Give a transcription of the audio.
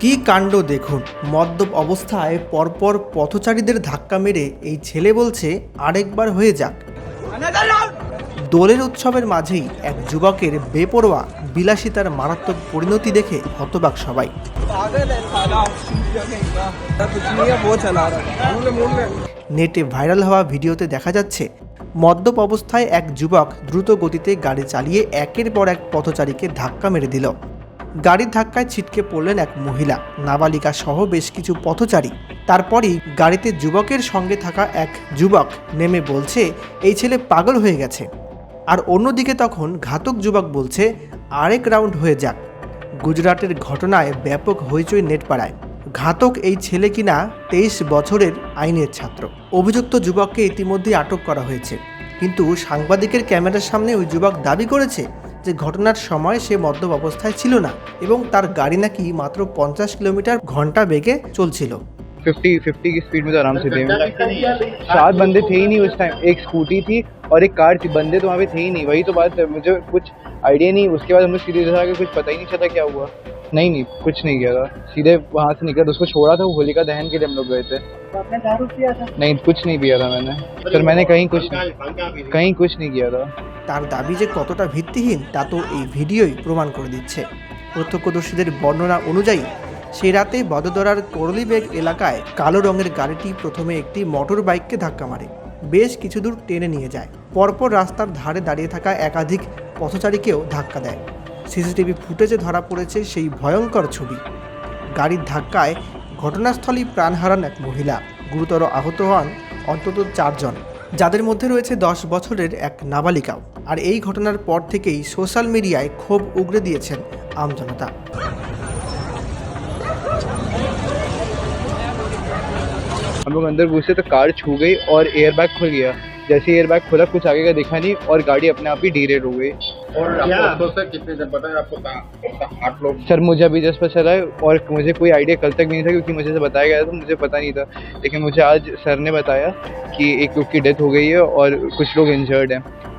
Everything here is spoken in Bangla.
কি কাণ্ড দেখুন। মদ্যপ অবস্থায় পরপর পথচারীদের ধাক্কা মেরে এই ছেলে বলছে আরেকবার হয়ে যাক। দোলের উৎসবের মাঝেই এক যুবকের বেপরোয়া বিলাসিতার মারাত্মক পরিণতি দেখে হতবাক সবাই। নেটে ভাইরাল হওয়া ভিডিওতে দেখা যাচ্ছে মদ্যপ অবস্থায় এক যুবক দ্রুত গতিতে গাড়ি চালিয়ে একের পর এক পথচারীকে ধাক্কা মেরে দিল। গাড়ির ধাক্কায় ছিটকে পড়লেন এক মহিলা। নাবালিকা সহ বেশ কিছু পথচারী। তারপরই গাড়িতে যুবকের সঙ্গে থাকা এক যুবক নেমে বলছে, এই ছেলে পাগল হয়ে গেছে। আর অন্যদিকে তখন ঘাতক যুবক বলছে, আরেক রাউন্ড হয়ে যাক। গুজরাটের ঘটনায় ব্যাপক হইচই নেট পাড়ায় ঘাতক এই ছেলে কিনা তেইশ বছরের আইনের ছাত্র। অভিযুক্ত যুবককে ইতিমধ্যেই আটক করা হয়েছে। কিন্তু সাংবাদিকের ক্যামেরার সামনে ওই যুবক দাবি করেছে যে ঘটনার সময় সে মদ্যপ অবস্থায় ছিল না এবং তার গাড়ি নাকি মাত্র পঞ্চাশ কিলোমিটার ঘন্টা বেগে চলছিল फिफ्टी फिफ्टी की स्पीड में तो आराम से थे सात बंदे थे ही नहीं उस टाइम एक स्कूटी थी और एक कार थी बंदे तो वहाँ पे थे ही नहीं वही तो बात है मुझे कुछ आइडिया नहीं उसके बाद हम लोग सीधे इधर आके कुछ पता ही नहीं चला क्या हुआ नहीं नहीं कुछ नहीं किया था सीधे वहाँ से निकला तो उसको छोड़ा था वो होलिका दहन के लिए हम लोग गए थे नहीं कुछ नहीं पिया था मैंने सर मैंने कहीं कुछ कहीं कुछ नहीं किया था তার দাবি যে কতটা ভিত্তিহীন তা তো এই ভিডিওই প্রমাণ করে দিচ্ছে। প্রত্যক্ষদর্শীদের বর্ণনা অনুযায়ী, সেই রাতে বদোদরার করলিবেগ এলাকায় কালো রঙের গাড়িটি প্রথমে একটি মোটর বাইককে ধাক্কা মারে। বেশ কিছু দূর টেনে নিয়ে যায়। পরপর রাস্তার ধারে দাঁড়িয়ে থাকা একাধিক পথচারীকেও ধাক্কা দেয়। সিসিটিভি ফুটেজে ধরা পড়েছে সেই ভয়ঙ্কর ছবি। গাড়ির ধাক্কায় ঘটনাস্থলেই প্রাণ হারান এক মহিলা। গুরুতর আহত হন অন্তত চারজন। যাদের মধ্যে রয়েছে দশ বছরের এক নাবালিকাও আর এই ঘটনার পর থেকেই সোশ্যাল মিডিয়ায় ক্ষোভ উগরে দিয়েছেন আমজনতা हम लोग अंदर घुसे तो कार छू गई और एयर बैग खुल गया जैसे एयर बैग खुला कुछ आगे का दिखा नहीं और गाड़ी अपने आप ही डीरेल हो गई और आपको कितने पता है आपको कहाँ- आठ लोग सर मुझे अभी जस्ट पता चला है और मुझे कोई आइडिया कल तक नहीं था क्योंकि मुझे से बताया गया था तो मुझे पता नहीं था। लेकिन मुझे आज सर ने बताया कि एक लोग की डेथ हो गई है और कुछ लोग इंजर्ड हैं।